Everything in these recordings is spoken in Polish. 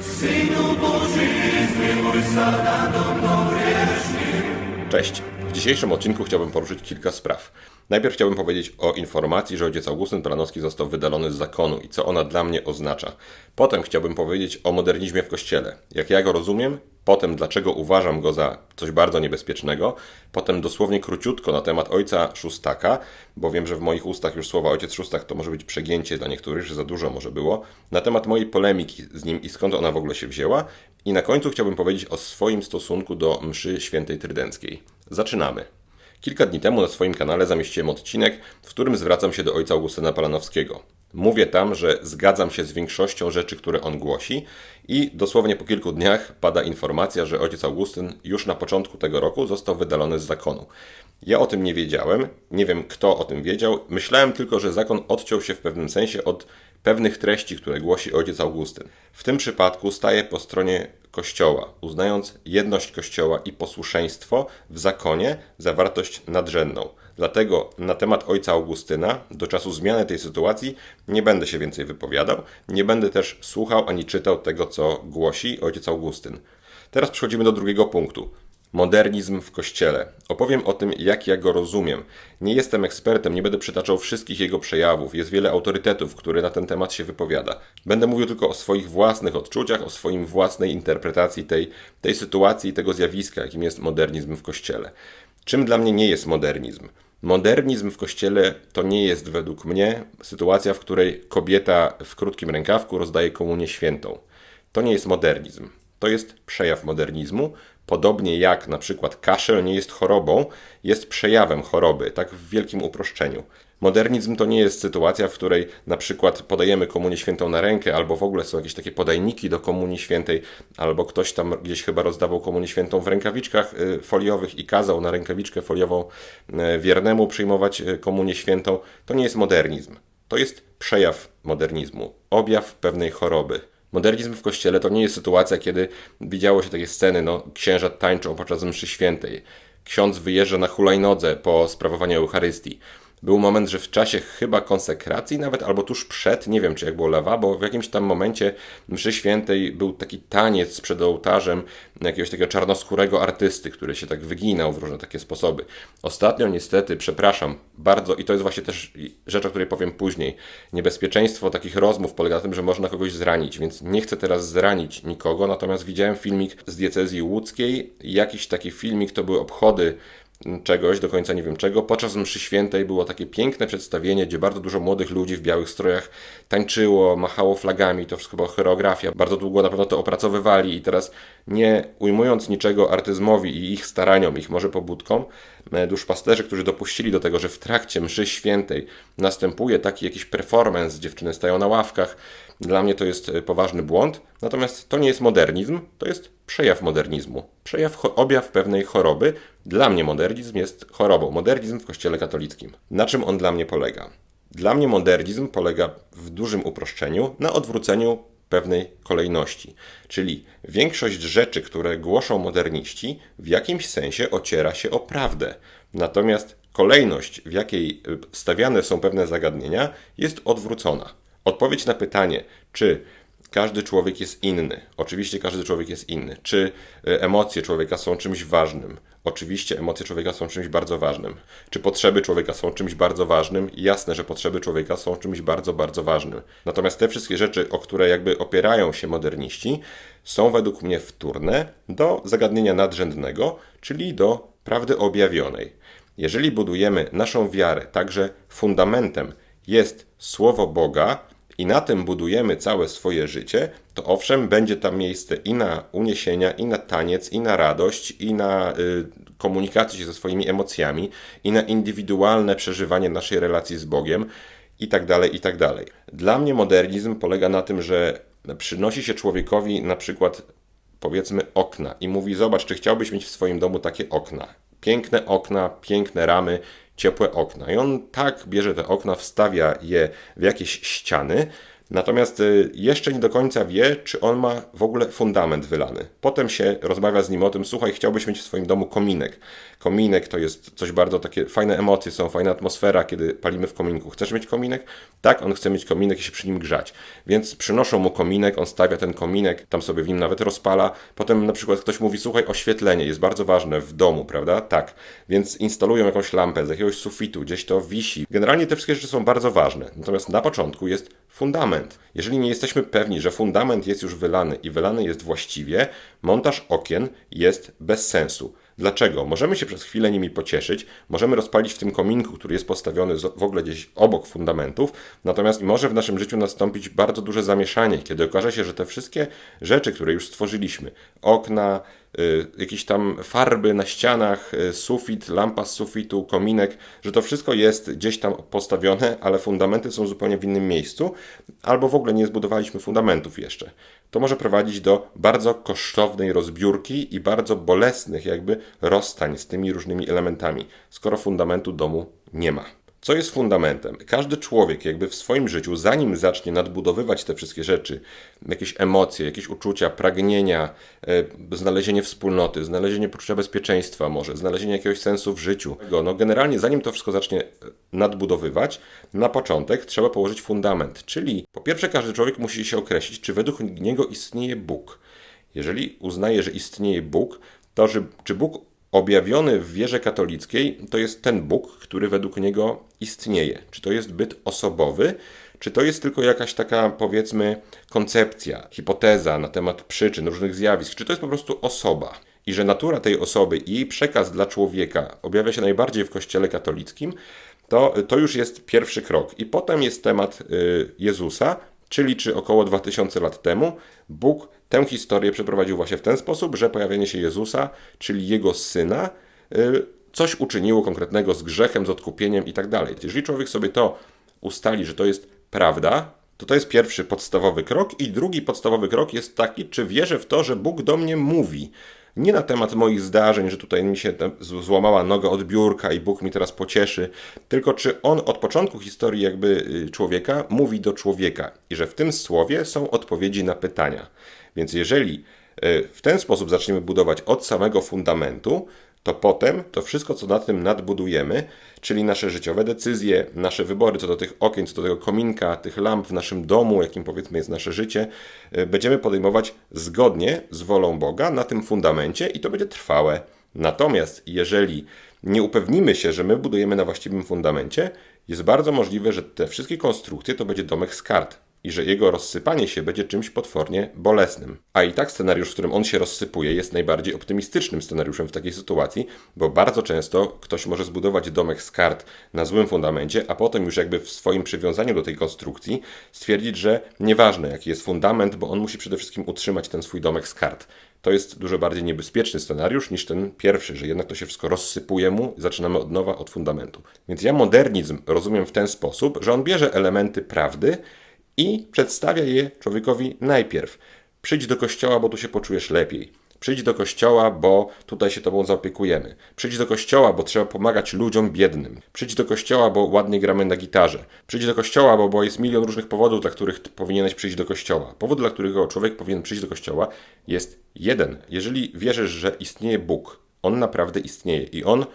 Synu Boży, zmiłuj. Cześć. W dzisiejszym odcinku chciałbym poruszyć kilka spraw. Najpierw chciałbym powiedzieć o informacji, że ojciec Augustyn Planowski został wydalony z zakonu i co ona dla mnie oznacza. Potem chciałbym powiedzieć o modernizmie w Kościele, jak ja go rozumiem, potem dlaczego uważam go za coś bardzo niebezpiecznego, potem dosłownie króciutko na temat ojca Szóstaka, bo wiem, że w moich ustach już słowa ojciec Szóstak to może być przegięcie dla niektórych, że za dużo może było, na temat mojej polemiki z nim i skąd ona w ogóle się wzięła i na końcu chciałbym powiedzieć o swoim stosunku do mszy świętej trydenckiej. Zaczynamy. Kilka dni temu na swoim kanale zamieściłem odcinek, w którym zwracam się do ojca Augustyna Palanowskiego. Mówię tam, że zgadzam się z większością rzeczy, które on głosi, i dosłownie po kilku dniach pada informacja, że ojciec Augustyn już na początku tego roku został wydalony z zakonu. Ja o tym nie wiedziałem, nie wiem kto o tym wiedział. Myślałem tylko, że zakon odciął się w pewnym sensie od pewnych treści, które głosi ojciec Augustyn. W tym przypadku staje po stronie Kościoła, uznając jedność Kościoła i posłuszeństwo w zakonie za wartość nadrzędną. Dlatego na temat ojca Augustyna do czasu zmiany tej sytuacji nie będę się więcej wypowiadał, nie będę też słuchał ani czytał tego, co głosi ojciec Augustyn. Teraz przechodzimy do drugiego punktu. Modernizm w kościele. Opowiem o tym, jak ja go rozumiem. Nie jestem ekspertem, nie będę przytaczał wszystkich jego przejawów. Jest wiele autorytetów, które na ten temat się wypowiada. Będę mówił tylko o swoich własnych odczuciach, o swoim własnej interpretacji tej, tej sytuacji i tego zjawiska, jakim jest modernizm w kościele. Czym dla mnie nie jest modernizm? Modernizm w kościele to nie jest według mnie sytuacja, w której kobieta w krótkim rękawku rozdaje komunię świętą. To nie jest modernizm. To jest przejaw modernizmu, podobnie jak na przykład kaszel nie jest chorobą, jest przejawem choroby, tak w wielkim uproszczeniu. Modernizm to nie jest sytuacja, w której na przykład podajemy komunię świętą na rękę, albo w ogóle są jakieś takie podajniki do komunii świętej, albo ktoś tam gdzieś chyba rozdawał komunię świętą w rękawiczkach y, foliowych i kazał na rękawiczkę foliową y, wiernemu przyjmować y, komunię świętą. To nie jest modernizm. To jest przejaw modernizmu, objaw pewnej choroby. Modernizm w kościele to nie jest sytuacja, kiedy widziało się takie sceny, no księża tańczą podczas mszy świętej, ksiądz wyjeżdża na hulajnodze po sprawowaniu Eucharystii. Był moment, że w czasie chyba konsekracji nawet, albo tuż przed, nie wiem czy jak było lewa, bo w jakimś tam momencie mszy świętej był taki taniec przed ołtarzem jakiegoś takiego czarnoskórego artysty, który się tak wyginał w różne takie sposoby. Ostatnio niestety, przepraszam, bardzo, i to jest właśnie też rzecz, o której powiem później, niebezpieczeństwo takich rozmów polega na tym, że można kogoś zranić, więc nie chcę teraz zranić nikogo, natomiast widziałem filmik z diecezji łódzkiej, jakiś taki filmik, to były obchody czegoś, do końca nie wiem czego. Podczas mszy świętej było takie piękne przedstawienie, gdzie bardzo dużo młodych ludzi w białych strojach tańczyło, machało flagami, to wszystko była choreografia. Bardzo długo na pewno to opracowywali i teraz nie ujmując niczego artyzmowi i ich staraniom, ich może pobudkom, e, duszpasterzy, którzy dopuścili do tego, że w trakcie mszy świętej następuje taki jakiś performance, dziewczyny stają na ławkach, dla mnie to jest e, poważny błąd. Natomiast to nie jest modernizm, to jest przejaw modernizmu. Przejaw, objaw pewnej choroby. Dla mnie modernizm jest chorobą. Modernizm w Kościele katolickim. Na czym on dla mnie polega? Dla mnie modernizm polega w dużym uproszczeniu na odwróceniu pewnej kolejności. Czyli większość rzeczy, które głoszą moderniści, w jakimś sensie ociera się o prawdę. Natomiast kolejność, w jakiej e, stawiane są pewne zagadnienia, jest odwrócona. Odpowiedź na pytanie, czy każdy człowiek jest inny. Oczywiście każdy człowiek jest inny. Czy e, emocje człowieka są czymś ważnym? Oczywiście emocje człowieka są czymś bardzo ważnym. Czy potrzeby człowieka są czymś bardzo ważnym? Jasne, że potrzeby człowieka są czymś bardzo, bardzo ważnym. Natomiast te wszystkie rzeczy, o które jakby opierają się moderniści, są według mnie wtórne do zagadnienia nadrzędnego, czyli do prawdy objawionej. Jeżeli budujemy naszą wiarę, także fundamentem jest Słowo Boga, i na tym budujemy całe swoje życie, to owszem, będzie tam miejsce i na uniesienia, i na taniec, i na radość, i na y, komunikację się ze swoimi emocjami, i na indywidualne przeżywanie naszej relacji z Bogiem, i tak dalej, i tak dalej. Dla mnie modernizm polega na tym, że przynosi się człowiekowi na przykład powiedzmy okna i mówi: Zobacz, czy chciałbyś mieć w swoim domu takie okna? Piękne okna, piękne ramy, ciepłe okna. I on tak bierze te okna, wstawia je w jakieś ściany, Natomiast y, jeszcze nie do końca wie, czy on ma w ogóle fundament wylany. Potem się rozmawia z nim o tym, słuchaj, chciałbyś mieć w swoim domu kominek. Kominek to jest coś bardzo takie, fajne emocje są, fajna atmosfera, kiedy palimy w kominku. Chcesz mieć kominek? Tak, on chce mieć kominek i się przy nim grzać. Więc przynoszą mu kominek, on stawia ten kominek, tam sobie w nim nawet rozpala. Potem na przykład ktoś mówi, słuchaj, oświetlenie jest bardzo ważne w domu, prawda? Tak. Więc instalują jakąś lampę z jakiegoś sufitu, gdzieś to wisi. Generalnie te wszystkie rzeczy są bardzo ważne. Natomiast na początku jest fundament. Jeżeli nie jesteśmy pewni, że fundament jest już wylany i wylany jest właściwie, montaż okien jest bez sensu. Dlaczego? Możemy się przez chwilę nimi pocieszyć, możemy rozpalić w tym kominku, który jest postawiony w ogóle gdzieś obok fundamentów, natomiast może w naszym życiu nastąpić bardzo duże zamieszanie, kiedy okaże się, że te wszystkie rzeczy, które już stworzyliśmy, okna, jakieś tam farby na ścianach, y, sufit, lampa z sufitu, kominek, że to wszystko jest gdzieś tam postawione, ale fundamenty są zupełnie w innym miejscu, albo w ogóle nie zbudowaliśmy fundamentów jeszcze. To może prowadzić do bardzo kosztownej rozbiórki i bardzo bolesnych jakby rozstań z tymi różnymi elementami, skoro fundamentu domu nie ma. Co jest fundamentem? Każdy człowiek, jakby w swoim życiu, zanim zacznie nadbudowywać te wszystkie rzeczy, jakieś emocje, jakieś uczucia, pragnienia, e, znalezienie wspólnoty, znalezienie poczucia bezpieczeństwa, może znalezienie jakiegoś sensu w życiu. No, generalnie, zanim to wszystko zacznie e, nadbudowywać, na początek trzeba położyć fundament. Czyli po pierwsze, każdy człowiek musi się określić, czy według niego istnieje Bóg. Jeżeli uznaje, że istnieje Bóg, to czy Bóg objawiony w wierze katolickiej to jest ten Bóg, który według niego istnieje. Czy to jest byt osobowy, czy to jest tylko jakaś taka, powiedzmy, koncepcja, hipoteza na temat przyczyn, różnych zjawisk, czy to jest po prostu osoba. I że natura tej osoby i jej przekaz dla człowieka objawia się najbardziej w Kościele katolickim, to, to już jest pierwszy krok. I potem jest temat y, Jezusa, czyli czy około 2000 lat temu Bóg tę historię przeprowadził właśnie w ten sposób, że pojawienie się Jezusa, czyli jego syna, y, coś uczyniło konkretnego z grzechem, z odkupieniem i tak dalej. Jeżeli człowiek sobie to ustali, że to jest prawda, to to jest pierwszy podstawowy krok i drugi podstawowy krok jest taki, czy wierzę w to, że Bóg do mnie mówi. Nie na temat moich zdarzeń, że tutaj mi się złamała noga od biurka i Bóg mi teraz pocieszy, tylko czy On od początku historii jakby y, człowieka mówi do człowieka i że w tym słowie są odpowiedzi na pytania. Więc jeżeli y, w ten sposób zaczniemy budować od samego fundamentu, to potem to wszystko, co na tym nadbudujemy, czyli nasze życiowe decyzje, nasze wybory co do tych okien, co do tego kominka, tych lamp w naszym domu, jakim powiedzmy jest nasze życie, y, będziemy podejmować zgodnie z wolą Boga na tym fundamencie i to będzie trwałe. Natomiast jeżeli nie upewnimy się, że my budujemy na właściwym fundamencie, jest bardzo możliwe, że te wszystkie konstrukcje to będzie domek z kart i że jego rozsypanie się będzie czymś potwornie bolesnym. A i tak scenariusz, w którym on się rozsypuje, jest najbardziej optymistycznym scenariuszem w takiej sytuacji, bo bardzo często ktoś może zbudować domek z kart na złym fundamencie, a potem już jakby w swoim przywiązaniu do tej konstrukcji stwierdzić, że nieważne jaki jest fundament, bo on musi przede wszystkim utrzymać ten swój domek z kart. To jest dużo bardziej niebezpieczny scenariusz niż ten pierwszy, że jednak to się wszystko rozsypuje mu i zaczynamy od nowa od fundamentu. Więc ja modernizm rozumiem w ten sposób, że on bierze elementy prawdy, i przedstawia je człowiekowi najpierw. Przyjdź do kościoła, bo tu się poczujesz lepiej. Przyjdź do kościoła, bo tutaj się tobą zaopiekujemy. Przyjdź do kościoła, bo trzeba pomagać ludziom biednym. Przyjdź do kościoła, bo ładnie gramy na gitarze. Przyjdź do kościoła, bo, bo jest milion różnych powodów, dla których powinieneś przyjść do kościoła. Powód, dla którego człowiek powinien przyjść do kościoła, jest jeden. Jeżeli wierzysz, że istnieje Bóg, on naprawdę istnieje i on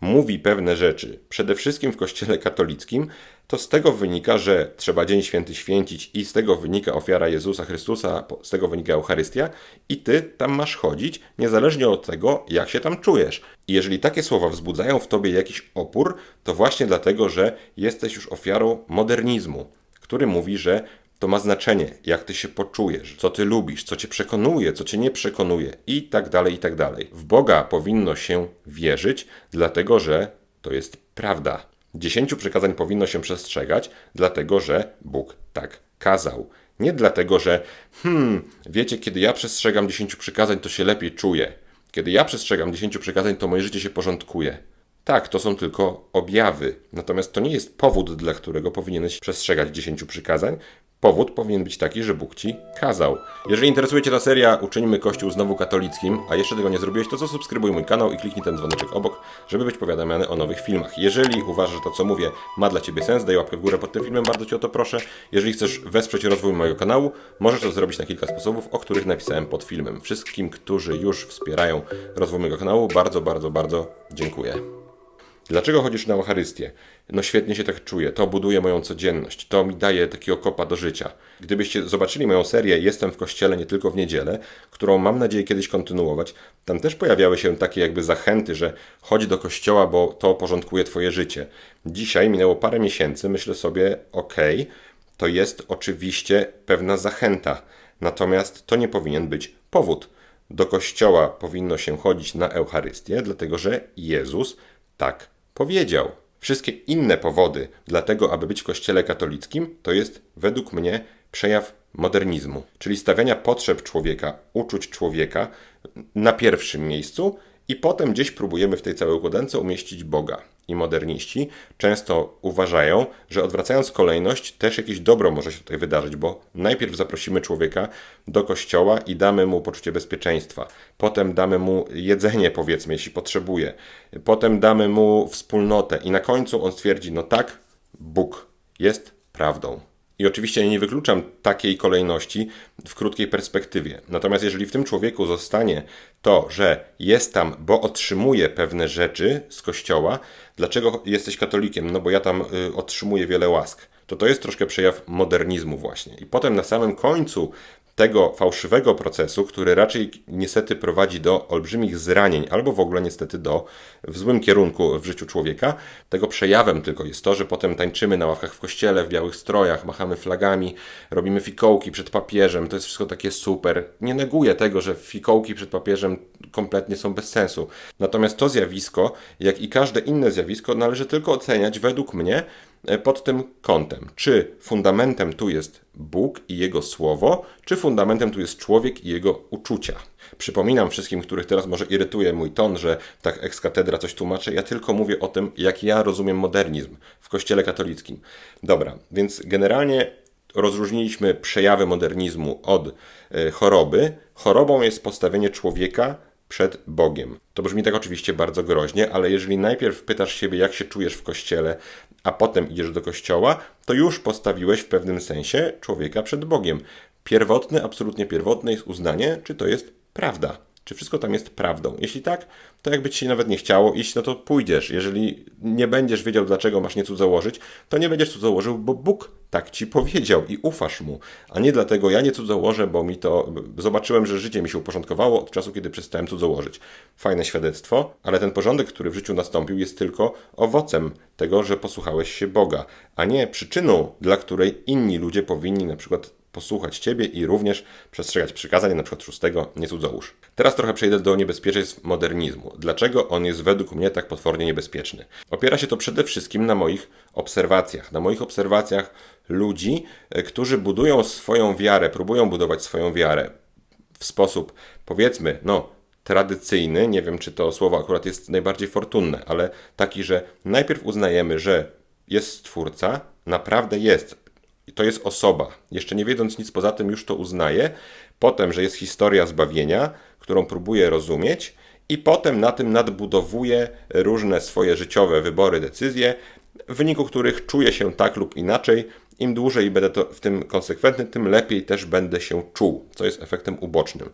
mówi pewne rzeczy, przede wszystkim w Kościele katolickim, to z tego wynika, że trzeba Dzień Święty święcić i z tego wynika ofiara Jezusa Chrystusa, z tego wynika Eucharystia i ty tam masz chodzić, niezależnie od tego, jak się tam czujesz. I jeżeli takie słowa wzbudzają w tobie jakiś opór, to właśnie dlatego, że jesteś już ofiarą modernizmu, który mówi, że to ma znaczenie, jak ty się poczujesz, co ty lubisz, co cię przekonuje, co cię nie przekonuje i tak dalej, i tak dalej. W Boga powinno się wierzyć, dlatego że to jest prawda. Dziesięciu przykazań powinno się przestrzegać, dlatego że Bóg tak kazał. Nie dlatego, że hmm, wiecie, kiedy ja przestrzegam dziesięciu przykazań, to się lepiej czuję. Kiedy ja przestrzegam dziesięciu przykazań, to moje życie się porządkuje. Tak, to są tylko objawy. Natomiast to nie jest powód, dla którego powinieneś przestrzegać dziesięciu przykazań. Powód powinien być taki, że Bóg ci kazał. Jeżeli interesuje Cię ta seria Uczyńmy Kościół znowu katolickim, a jeszcze tego nie zrobiłeś, to zasubskrybuj mój kanał i kliknij ten dzwoneczek obok, żeby być powiadamiany o nowych filmach. Jeżeli uważasz, że to co mówię ma dla Ciebie sens, daj łapkę w górę pod tym filmem, bardzo Cię o to proszę. Jeżeli chcesz wesprzeć rozwój mojego kanału, możesz to zrobić na kilka sposobów, o których napisałem pod filmem. Wszystkim, którzy już wspierają rozwój mojego kanału, bardzo, bardzo, bardzo dziękuję. Dlaczego chodzisz na Eucharystię? No świetnie się tak czuję, to buduje moją codzienność, to mi daje takiego kopa do życia. Gdybyście zobaczyli moją serię Jestem w kościele nie tylko w niedzielę, którą mam nadzieję kiedyś kontynuować, tam też pojawiały się takie jakby zachęty, że chodź do kościoła, bo to porządkuje twoje życie. Dzisiaj minęło parę miesięcy, myślę sobie, okej, to jest oczywiście pewna zachęta, natomiast to nie powinien być powód. Do kościoła powinno się chodzić na Eucharystię, dlatego że Jezus tak powiedział. Wszystkie inne powody dla tego, aby być w kościele katolickim, to jest według mnie przejaw modernizmu, czyli stawiania potrzeb człowieka, uczuć człowieka na pierwszym miejscu i potem gdzieś próbujemy w tej całej układance umieścić Boga. I moderniści często uważają, że odwracając kolejność, też jakieś dobro może się tutaj wydarzyć, bo najpierw zaprosimy człowieka do kościoła i damy mu poczucie bezpieczeństwa. Potem damy mu jedzenie, powiedzmy, jeśli potrzebuje. Potem damy mu wspólnotę i na końcu on stwierdzi: No tak, Bóg jest prawdą. I oczywiście nie wykluczam takiej kolejności w krótkiej perspektywie. Natomiast jeżeli w tym człowieku zostanie to, że jest tam, bo otrzymuje pewne rzeczy z kościoła, dlaczego jesteś katolikiem? No bo ja tam y, otrzymuję wiele łask. To to jest troszkę przejaw modernizmu właśnie. I potem na samym końcu tego fałszywego procesu, który raczej niestety prowadzi do olbrzymich zranień, albo w ogóle niestety do w złym kierunku w życiu człowieka. Tego przejawem tylko jest to, że potem tańczymy na ławkach w kościele, w białych strojach, machamy flagami, robimy fikołki przed papieżem. To jest wszystko takie super. Nie neguję tego, że fikołki przed papieżem kompletnie są bez sensu. Natomiast to zjawisko, jak i każde inne zjawisko, należy tylko oceniać według mnie pod tym kątem. Czy fundamentem tu jest Bóg i Jego Słowo, czy fundamentem tu jest człowiek i jego uczucia? Przypominam wszystkim, których teraz może irytuje mój ton, że tak ex katedra coś tłumaczę. Ja tylko mówię o tym, jak ja rozumiem modernizm w Kościele katolickim. Dobra, więc generalnie rozróżniliśmy przejawy modernizmu od e, choroby. Chorobą jest postawienie człowieka przed Bogiem. To brzmi tak oczywiście bardzo groźnie, ale jeżeli najpierw pytasz siebie, jak się czujesz w kościele, a potem idziesz do kościoła, to już postawiłeś w pewnym sensie człowieka przed Bogiem. Pierwotne, absolutnie pierwotne jest uznanie, czy to jest prawda. Czy wszystko tam jest prawdą? Jeśli tak, to jakby ci się nawet nie chciało iść, no to pójdziesz. Jeżeli nie będziesz wiedział, dlaczego masz nie cudzołożyć, to nie będziesz cudzołożył, bo Bóg tak ci powiedział i ufasz mu. A nie dlatego ja nie cudzołożę, bo mi to. Zobaczyłem, że życie mi się uporządkowało od czasu, kiedy przestałem cudzołożyć. Fajne świadectwo, ale ten porządek, który w życiu nastąpił, jest tylko owocem tego, że posłuchałeś się Boga, a nie przyczyną, dla której inni ludzie powinni na przykład posłuchać Ciebie i również przestrzegać przykazań, przykład szóstego, nie cudzołóż. Teraz trochę przejdę do niebezpieczeństw modernizmu. Dlaczego on jest według mnie tak potwornie niebezpieczny? Opiera się to przede wszystkim na moich obserwacjach. Na moich obserwacjach ludzi, e, którzy budują swoją wiarę, próbują budować swoją wiarę w sposób, powiedzmy, no, tradycyjny, nie wiem czy to słowo akurat jest najbardziej fortunne, ale taki, że najpierw uznajemy, że jest Stwórca, naprawdę jest, to jest osoba. Jeszcze nie wiedząc nic poza tym, już to uznaje. Potem, że jest historia zbawienia, którą próbuje rozumieć, i potem na tym nadbudowuje różne swoje życiowe wybory, decyzje, w wyniku których czuje się tak lub inaczej. Im dłużej będę to w tym konsekwentny, tym lepiej też będę się czuł, co jest efektem ubocznym.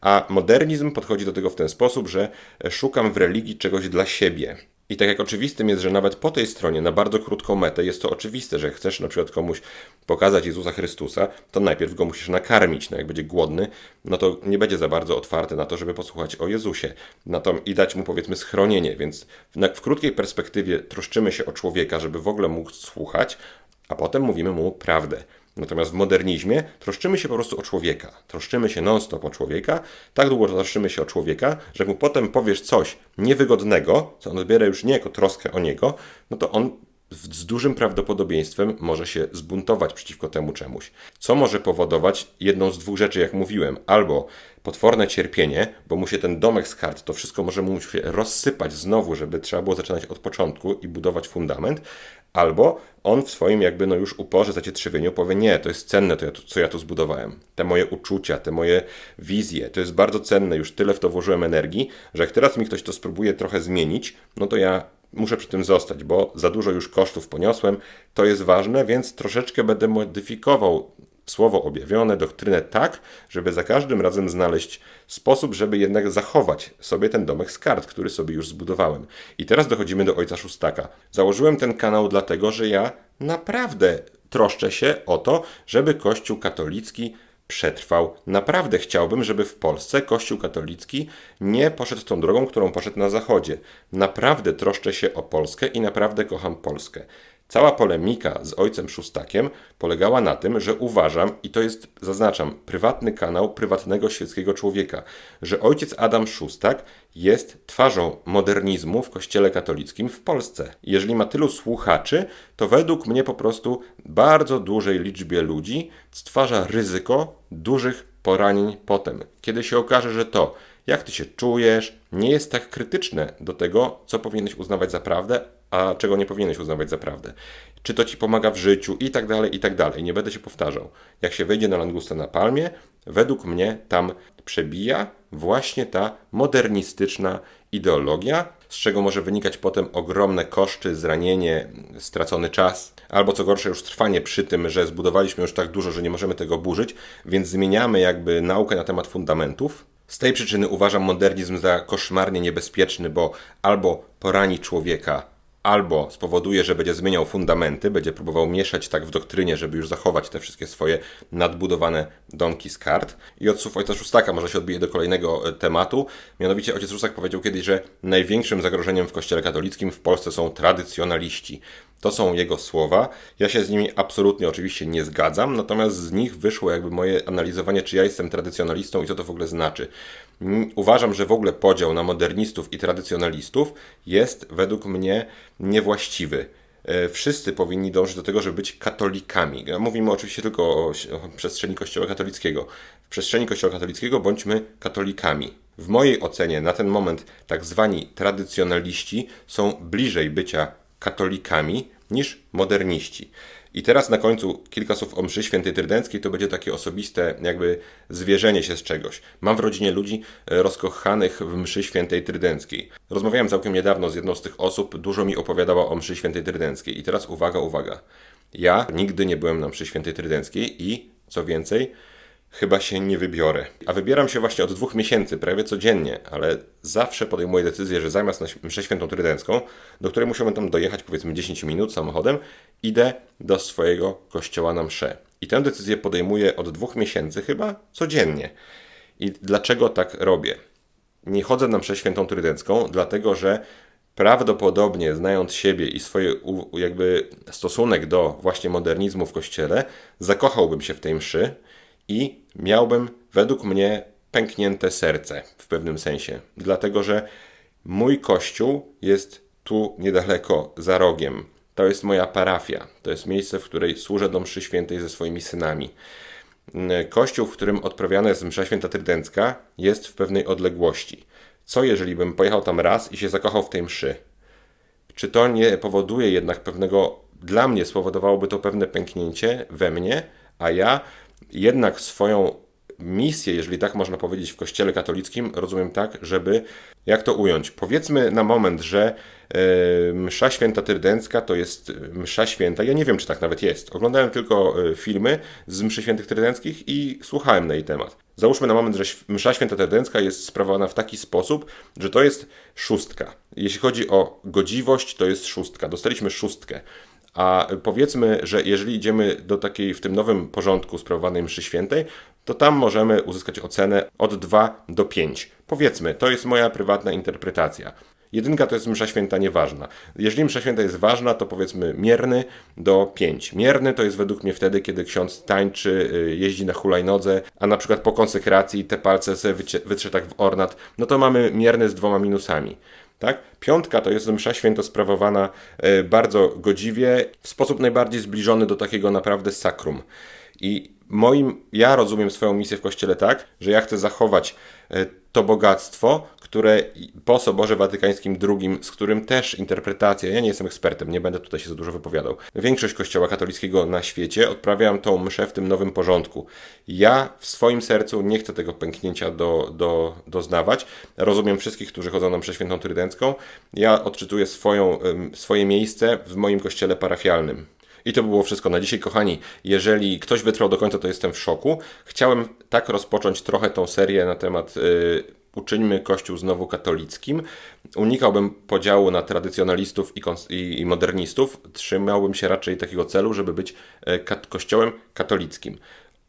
A modernizm podchodzi do tego w ten sposób, że szukam w religii czegoś dla siebie. I tak jak oczywistym jest, że nawet po tej stronie, na bardzo krótką metę, jest to oczywiste, że chcesz na przykład komuś pokazać Jezusa Chrystusa, to najpierw go musisz nakarmić. No jak będzie głodny, no to nie będzie za bardzo otwarty na to, żeby posłuchać o Jezusie. Na to i dać mu powiedzmy schronienie. Więc w, w krótkiej perspektywie troszczymy się o człowieka, żeby w ogóle mógł słuchać, a potem mówimy mu prawdę. Natomiast w modernizmie troszczymy się po prostu o człowieka. Troszczymy się non-stop o człowieka, tak długo troszczymy się o człowieka, że jak mu potem powiesz coś niewygodnego, co on odbiera już nie jako troskę o niego, no to on z dużym prawdopodobieństwem może się zbuntować przeciwko temu czemuś. Co może powodować jedną z dwóch rzeczy, jak mówiłem, albo potworne cierpienie, bo mu się ten domek z kart, to wszystko może mu się rozsypać znowu, żeby trzeba było zaczynać od początku i budować fundament, Albo on w swoim jakby no już uporze, zacietrzewieniu powie, nie, to jest cenne, to ja tu, co ja tu zbudowałem. Te moje uczucia, te moje wizje, to jest bardzo cenne, już tyle w to włożyłem energii, że jak teraz mi ktoś to spróbuje trochę zmienić, no to ja muszę przy tym zostać, bo za dużo już kosztów poniosłem, to jest ważne, więc troszeczkę będę modyfikował słowo objawione, doktrynę tak, żeby za każdym razem znaleźć sposób, żeby jednak zachować sobie ten domek z kart, który sobie już zbudowałem. I teraz dochodzimy do ojca Szóstaka. Założyłem ten kanał dlatego, że ja naprawdę troszczę się o to, żeby Kościół katolicki przetrwał. Naprawdę chciałbym, żeby w Polsce Kościół katolicki nie poszedł tą drogą, którą poszedł na Zachodzie. Naprawdę troszczę się o Polskę i naprawdę kocham Polskę. Cała polemika z ojcem Szóstakiem polegała na tym, że uważam, i to jest, zaznaczam, prywatny kanał prywatnego świeckiego człowieka, że ojciec Adam Szóstak jest twarzą modernizmu w Kościele katolickim w Polsce. Jeżeli ma tylu słuchaczy, to według mnie po prostu bardzo dużej liczbie ludzi stwarza ryzyko dużych poranień potem, kiedy się okaże, że to, jak ty się czujesz, nie jest tak krytyczne do tego, co powinieneś uznawać za prawdę, a czego nie powinieneś uznawać za prawdę. Czy to ci pomaga w życiu i tak dalej, i tak dalej. Nie będę się powtarzał. Jak się wejdzie na langustę na palmie, według mnie tam przebija właśnie ta modernistyczna ideologia, z czego może wynikać potem ogromne koszty, zranienie, stracony czas, albo co gorsze już trwanie przy tym, że zbudowaliśmy już tak dużo, że nie możemy tego burzyć, więc zmieniamy jakby naukę na temat fundamentów. Z tej przyczyny uważam modernizm za koszmarnie niebezpieczny, bo albo porani człowieka, albo spowoduje, że będzie zmieniał fundamenty, będzie próbował mieszać tak w doktrynie, żeby już zachować te wszystkie swoje nadbudowane domki z kart. I od słów ojca Szóstaka może się odbije do kolejnego e, tematu. Mianowicie ojciec Szóstak powiedział kiedyś, że największym zagrożeniem w kościele katolickim w Polsce są tradycjonaliści. To są jego słowa. Ja się z nimi absolutnie oczywiście nie zgadzam, natomiast z nich wyszło jakby moje analizowanie, czy ja jestem tradycjonalistą i co to w ogóle znaczy. Uważam, że w ogóle podział na modernistów i tradycjonalistów jest według mnie niewłaściwy. E, wszyscy powinni dążyć do tego, żeby być katolikami. Mówimy oczywiście tylko o przestrzeni Kościoła katolickiego. W przestrzeni Kościoła katolickiego bądźmy katolikami. W mojej ocenie na ten moment tak zwani tradycjonaliści są bliżej bycia katolikami niż moderniści. I teraz na końcu kilka słów o mszy świętej trydenckiej, to będzie takie osobiste jakby zwierzenie się z czegoś. Mam w rodzinie ludzi e, rozkochanych w mszy świętej trydenckiej. Rozmawiałem całkiem niedawno z jedną z tych osób, dużo mi opowiadała o mszy świętej trydenckiej. I teraz uwaga, uwaga. Ja nigdy nie byłem na mszy świętej trydenckiej i, co więcej, chyba się nie wybiorę. A wybieram się właśnie od dwóch miesięcy, prawie codziennie, ale zawsze podejmuję decyzję, że zamiast na mszę świętą trydencką, do której musiałbym tam dojechać powiedzmy 10 minut samochodem, idę do swojego kościoła na mszę. I tę decyzję podejmuję od dwóch miesięcy chyba codziennie. I dlaczego tak robię? Nie chodzę na mszę świętą trydencką, dlatego że prawdopodobnie znając siebie i swoje jakby stosunek do właśnie modernizmu w kościele, zakochałbym się w tej mszy, i miałbym według mnie pęknięte serce w pewnym sensie, dlatego że mój kościół jest tu niedaleko za rogiem. To jest moja parafia, to jest miejsce, w której służę do mszy świętej ze swoimi synami. Kościół, w którym odprawiana jest msza święta trydencka, jest w pewnej odległości. Co jeżeli bym pojechał tam raz i się zakochał w tej mszy? Czy to nie powoduje jednak pewnego, dla mnie spowodowałoby to pewne pęknięcie we mnie, a ja jednak swoją misję, jeżeli tak można powiedzieć, w Kościele katolickim rozumiem tak, żeby, jak to ująć, powiedzmy na moment, że e, msza święta trydencka to jest msza święta, ja nie wiem, czy tak nawet jest. Oglądałem tylko e, filmy z mszy świętych trydenckich i słuchałem na jej temat. Załóżmy na moment, że msza święta trydencka jest sprawowana w taki sposób, że to jest szóstka. Jeśli chodzi o godziwość, to jest szóstka. Dostaliśmy szóstkę. A powiedzmy, że jeżeli idziemy do takiej w tym nowym porządku sprawowanej mszy świętej, to tam możemy uzyskać ocenę od 2 do 5. Powiedzmy, to jest moja prywatna interpretacja. Jedynka to jest msza święta nieważna. Jeżeli msza święta jest ważna, to powiedzmy mierny do 5. Mierny to jest według mnie wtedy, kiedy ksiądz tańczy, y, jeździ na hulajnodze, a na przykład po konsekracji te palce sobie wytrze tak w ornat, no to mamy mierny z dwoma minusami. Tak? Piątka to jest msza święto sprawowana e, bardzo godziwie, w sposób najbardziej zbliżony do takiego naprawdę sakrum. I moim, ja rozumiem swoją misję w kościele tak, że ja chcę zachować e, to bogactwo, które po Soborze Watykańskim II, z którym też interpretacja, ja nie jestem ekspertem, nie będę tutaj się za dużo wypowiadał, większość kościoła katolickiego na świecie odprawiam tą mszę w tym nowym porządku. Ja w swoim sercu nie chcę tego pęknięcia do, do, doznawać. Rozumiem wszystkich, którzy chodzą na mszę świętą trydencką. Ja odczytuję swoją, swoje miejsce w moim kościele parafialnym. I to by było wszystko na dzisiaj, kochani. Jeżeli ktoś wytrwał do końca, to jestem w szoku. Chciałem tak rozpocząć trochę tą serię na temat y, uczyńmy Kościół znowu katolickim. Unikałbym podziału na tradycjonalistów i, i modernistów. Trzymałbym się raczej takiego celu, żeby być e, kat- kościołem katolickim.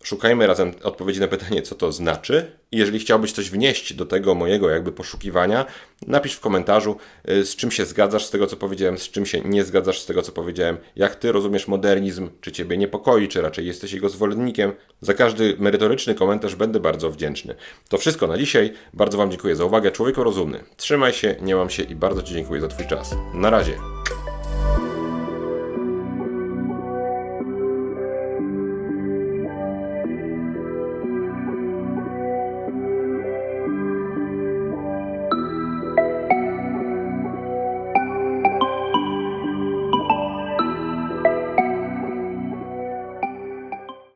Szukajmy razem odpowiedzi na pytanie, co to znaczy. I jeżeli chciałbyś coś wnieść do tego mojego jakby poszukiwania, napisz w komentarzu, y, z czym się zgadzasz z tego, co powiedziałem, z czym się nie zgadzasz z tego, co powiedziałem, jak ty rozumiesz modernizm, czy ciebie niepokoi, czy raczej jesteś jego zwolennikiem. Za każdy merytoryczny komentarz będę bardzo wdzięczny. To wszystko na dzisiaj. Bardzo Wam dziękuję za uwagę. Człowieku rozumny. Trzymaj się, nie łam się i bardzo Ci dziękuję za Twój czas. Na razie.